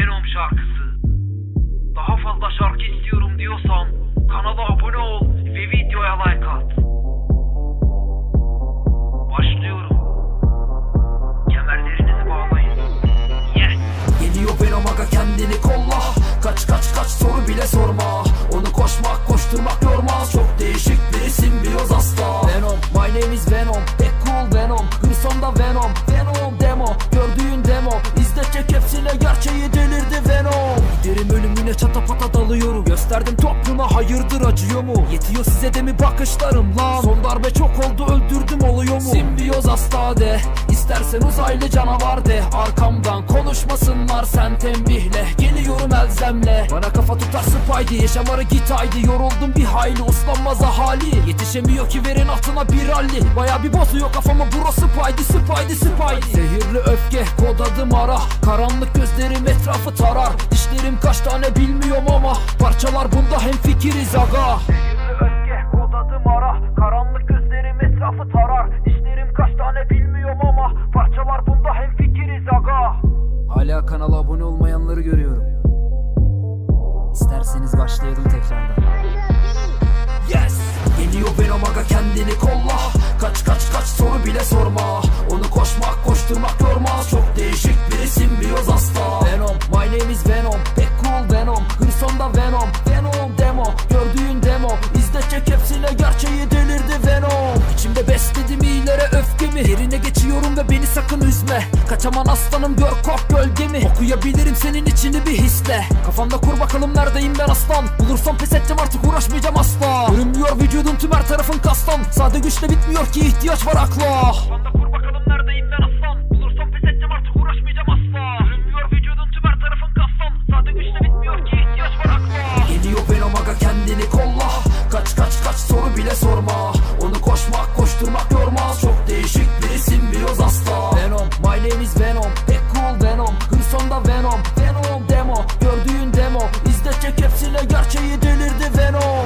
Venom şarkısı. Daha fazla şarkı istiyorum diyorsan kanala abone ol Ölümüne çatapata topluma hayırdır acıyor mu? Yetiyor size de mi bakışlarım lan? Son darbe çok oldu öldürdüm oluyor mu? Simbiyoz hasta de İstersen uzaylı canavar de. Arkamdan konuşmasınlar sen tembihle. Geliyorum elzemle. Bana kafa tutar Spidey Yaşamarı git haydi. Yoruldum bir hayli uslanmaz ahali. Yetişemiyor ki verin altına bir ralli. Baya bir bozuyor kafamı burası Spidey Spidey Spidey Zehirli öfke kod adım ara. Karanlık gözlerim etrafı tarar. Dişlerim kaç tane bilmiyorum ama Parçalar bunda hem fikiriz aga. Zehirli öfke kod adım ara. Karanlık gözlerim etrafı tarar. Dişlerim kaç tane bilmiyorum ama Parçalar bunda hem fikiriz aga. Hala kanala abone olmayanları görüyorum. İsterseniz başlayalım tekrardan. Yes! Geliyor Venom aga Kaçaman aslanım gör kork gölgemi. Okuyabilirim senin içini bir hisle. Kafamda kur bakalım neredeyim ben aslan. Bulursam pes edeceğim artık uğraşmayacağım asla. Görünmüyor vücudum tüm her tarafın kastan. Sade güçle bitmiyor ki ihtiyaç var akla Delirdi Venom.